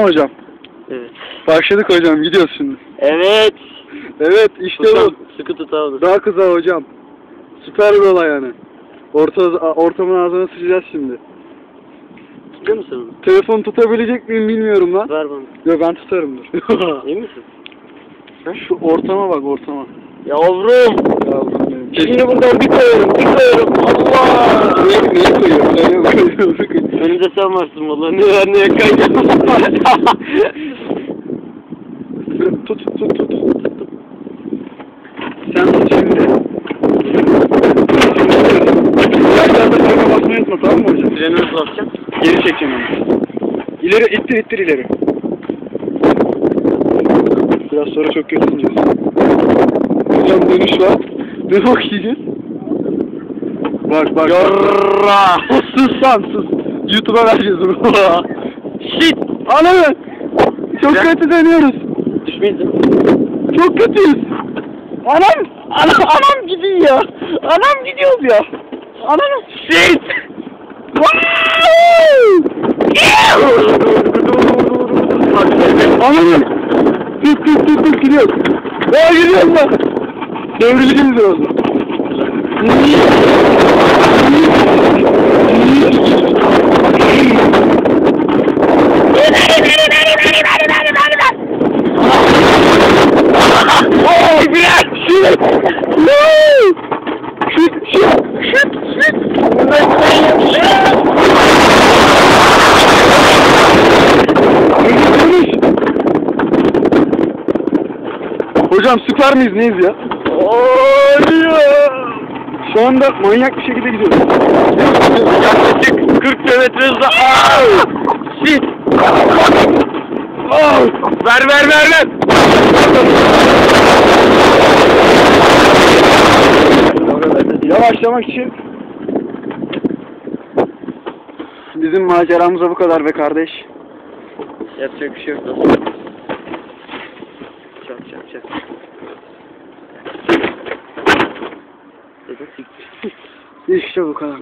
hocam. Evet. Başladık hocam gidiyoruz şimdi. Evet. Evet işte Hocam bu. sıkı tut abi. Daha kısa hocam. Süper bir olay yani. Orta, ortamın ağzına sıçacağız şimdi. Tutuyor musun? Telefon tutabilecek miyim bilmiyorum lan. Ver bana. Yok ben tutarım dur. İyi misin? Şu ortama bak ortama. Yavrum. Yavrum benim. Şimdi buradan bir koyarım, bir koyarım. Allah. Neye, neye koyuyorum? Neye koyuyorum? Önümde sen varsın valla. Ne ver ne yakayacağım. tut tut tut. Sen tut şimdi. Ayaklarda frene basmayı unutma tamam mı hocam? Freni nasıl basacağım? Geri çekeceğim onu. İleri ittir ittir ileri. Biraz sonra çok kötü ineceğiz. Hocam dönüş var. Ne bak yiyeceğiz? Bak bak. Yarra. sus lan sus. YouTube'a vereceğiz bunu. Shit. Anam Çok Ya. kötü dönüyoruz. Düşmeyiz değil mi? Çok kötüyüz. Anam. Anam, anam gidiyor ya. Anam gidiyoruz ya. Anam. Shit. Anam. Tut tut tut tut gidiyor. Ya gidiyoruz lan. Devrileceğiz biraz. Oh, biraz shit. Woo! Shit, shit. Dönüş, dönüş. Hocam süper miyiz neyiz ya? Oluyor. Şu anda manyak bir şekilde gidiyoruz. Yaklaşık 40 kilometre hızla. Shit. Ver ver ver ver. Yavaşlamak için bizim maceramıza bu kadar be kardeş. Yapacak bir şey yok. Çak çak çak. İşte bu kadar.